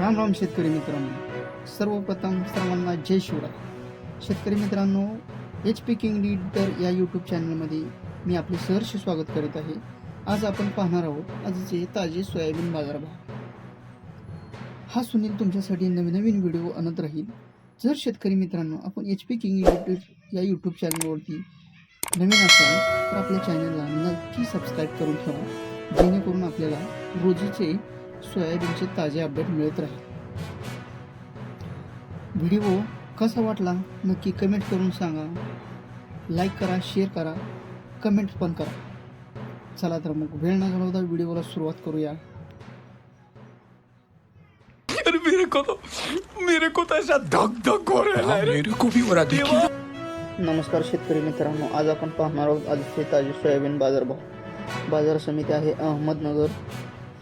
राम राम शेतकरी मित्रांनो. सर्वप्रथम सर्वांना जय शिवराय. शेतकरी मित्रांनो एच पी किंग लीडर या यूट्यूब चॅनलमध्ये मी आपले सहर्ष स्वागत करीत आहे. आज आपण पाहणार आहोत आजचे ताजे सोयाबीन बाजारभाव. हा सुनील तुमच्यासाठी नवीन नवीन व्हिडिओ आणत राहील. जर शेतकरी मित्रांनो आपण एच पी किंग यूट्यूब या यूट्यूब चॅनलवरती नवीन असाल तर आपल्या चॅनलला नक्की सबस्क्राईब करून ठेवा. जेणेकरून आपल्याला रोजीचे सोयाबीनचे ताजे अपडेट मिळत राहील. व्हिडिओ कसा वाटला नक्की कमेंट करून सांगा. लाईक करा शेअर करा कमेंट पण करा. चला तर मग वेळ न घालवता व्हिडिओला सुरुवात करूया. यार मेरे को तो मेरे को तो ऐसा धक धक हो रहा है मेरे को भी हो रहा देखिए। नमस्कार शेतकरी मित्रांनो आज आपण पाहणार आहोत आजचे ताजे सोयाबीन बाजारभाव. बाजार समिती आहे अहमदनगर.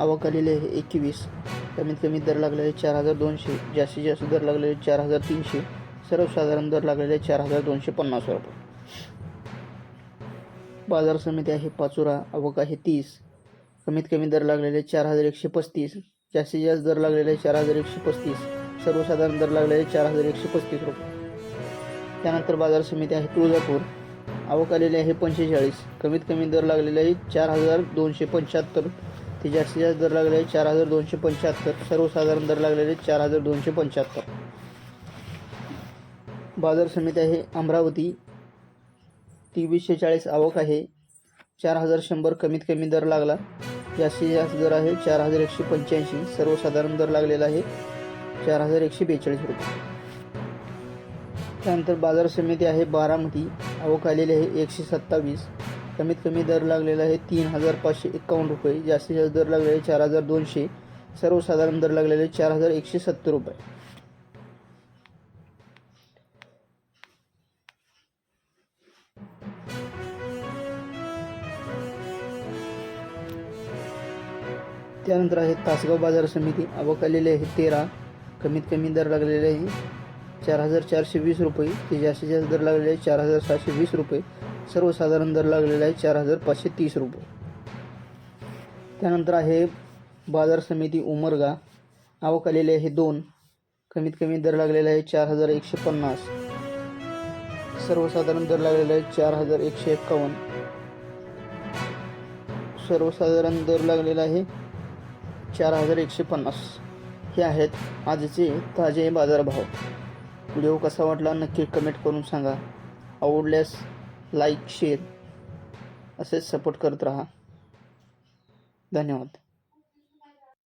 आवक आलेली आहे एकवीस. कमीत कमी दर लागलेले चार हजार दोनशे जास्तीत जास्त दर लागलेले चार हजार तीनशे सर्वसाधारण दर लागलेले चार हजार दोनशे पन्नास रुपये. बाजार समिती आहे पाचोरा आवक आहे तीस. कमीत कमी दर लागलेले चार हजार एकशे पस्तीस जास्तीत जास्त दर लागलेले चार हजार एकशे पस्तीस सर्वसाधारण दर लागलेले चार हजार एकशे पस्तीस रुपये. त्यानंतर बाजार समिती आहे तुळजापूर आवक आलेली आहे पंचेचाळीस कमीत कमी दर लागलेले आहे चार हजार दोनशे पंच्याहत्तर ते जास्तीत जास्त दर लागलेले चार हजार दोनशे पंच्याहत्तर. सर्वसाधारण दर लागलेले चार हजार दोनशे पंच्याहत्तर. बाजार समिती आहे अमरावती. तेवीसशे चाळीस आवक आहे. चार हजार शंभर कमीत कमी दर लागला. जास्तीत जास्त दर आहे चार हजार एकशे पंच्याऐंशी. सर्वसाधारण दर लागलेला आहे चार हजार एकशे बेचाळीस रुपये. त्यानंतर बाजार समिती आहे बारामती. आवक आलेली आहे एकशे सत्तावीस. कमीत कमी दर लागलेला आहे तीन हजार पाचशे एकावन्न रुपये. जास्तीत जास्त दर लागलेले चार हजार दोनशे. सर्वसाधारण दर लागलेले चार हजार एकशे सत्तर रुपये. त्यानंतर आहे तासगाव बाजार समिती. अवकालेले आलेली आहे तेरा. कमीत कमी दर लागलेले आहे चार हजार चारशे वीस रुपये. ते जास्तीत जास्त दर लागलेले चार हजार सहाशे वीस रुपये. सर्वसाधारण दर लागलेला आहे चार हजार पाचशे तीस रुपये. त्यानंतर आहे बाजार समिती उमरगा. आवक आलेली आहे दोन. कमीत कमी दर लागलेला आहे चार हजार एकशे पन्नास. सर्वसाधारण दर लागलेला आहे चार हजार एकशे एक्कावन्न सर्वसाधारण दर लागलेला आहे चार हजार एकशे पन्नास. हे आहेत आजचे ताजे बाजारभाव. व्हिडिओ कसा वाटला नक्की कमेंट करून सांगा. आवडल्यास लाईक शेअर असेच सपोर्ट करत राहा. धन्यवाद.